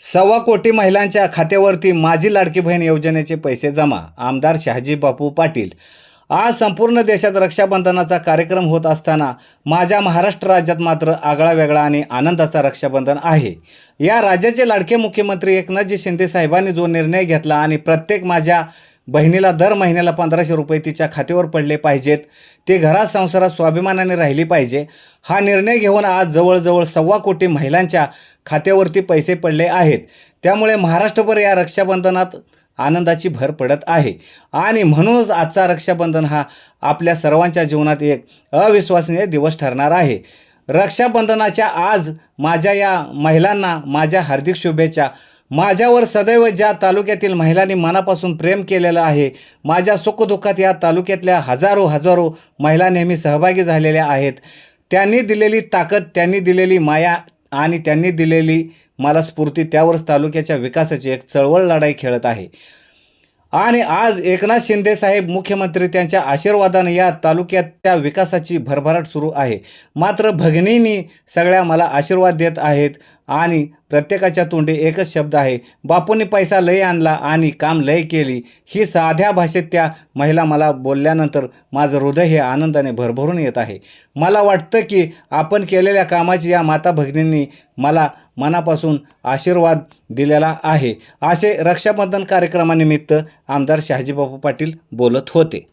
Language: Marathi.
सव्वा कोटी महिलांच्या खात्यावरती माझी लाडकी बहीण योजनेचे पैसे जमा आमदार शहाजी बापू पाटील. आज संपूर्ण देशात रक्षाबंधनाचा कार्यक्रम होत असताना माझ्या महाराष्ट्र राज्यात मात्र आगळा वेगळा आणि आनंदाचा रक्षाबंधन आहे. या राज्याचे लाडके मुख्यमंत्री एकनाथजी शिंदे साहेबांनी जो निर्णय घेतला आणि प्रत्येक माझ्या बहिणीला दर महिन्याला पंधराशे रुपये तिच्या खात्यावर पडले पाहिजेत. ते घरात संसारात स्वाभिमानाने राहिली पाहिजे. हा निर्णय घेऊन आज जवळजवळ सव्वा कोटी महिलांच्या खात्यावरती पैसे पडले आहेत. त्यामुळे महाराष्ट्रभर या रक्षाबंधनात आनंदाची भर पडत आहे. आणि म्हणूनच आजचा रक्षाबंधन हा आपल्या सर्वांच्या जीवनात एक अविश्वसनीय दिवस ठरणार आहे. रक्षाबंधनाच्या आज माझ्या या महिलांना माझ्या हार्दिक शुभेच्छा माझ्यावर सदैव ज्या तालुक्यातील महिलांनी मनापासून प्रेम केलेलं आहे माझ्या सुखदुःखात या तालुक्यातल्या हजारो हजारो महिला नेहमी सहभागी झालेल्या आहेत. त्यांनी दिलेली ताकद त्यांनी दिलेली माया आणि त्यांनी दिलेली मला स्फूर्ती त्यावरच तालुक्याच्या विकासाची एक चळवळ लढाई खेळत आहे. आणि आज एकनाथ शिंदे साहेब मुख्यमंत्री त्यांच्या आशीर्वादाने या तालुक्यात त्या विकासाची भरभराट सुरू आहे. मात्र भगिनींनी सगळ्या मला आशीर्वाद देत आहेत. आणि प्रत्येकाच्या तोंडी एकच शब्द आहे बापूंनी पैसा लय आणला आणि काम लय केली. ही साध्या भाषेत त्या महिला मला बोलल्यानंतर माझं हृदय हे आनंदाने भरभरून येत आहे. मला वाटतं की आपण केलेल्या कामाची या माता भगिनींनी मला मनापासून आशीर्वाद दिलेला आहे. असे रक्षाबंधन कार्यक्रमानिमित्त आमदार शहाजीबापू पाटील बोलत होते.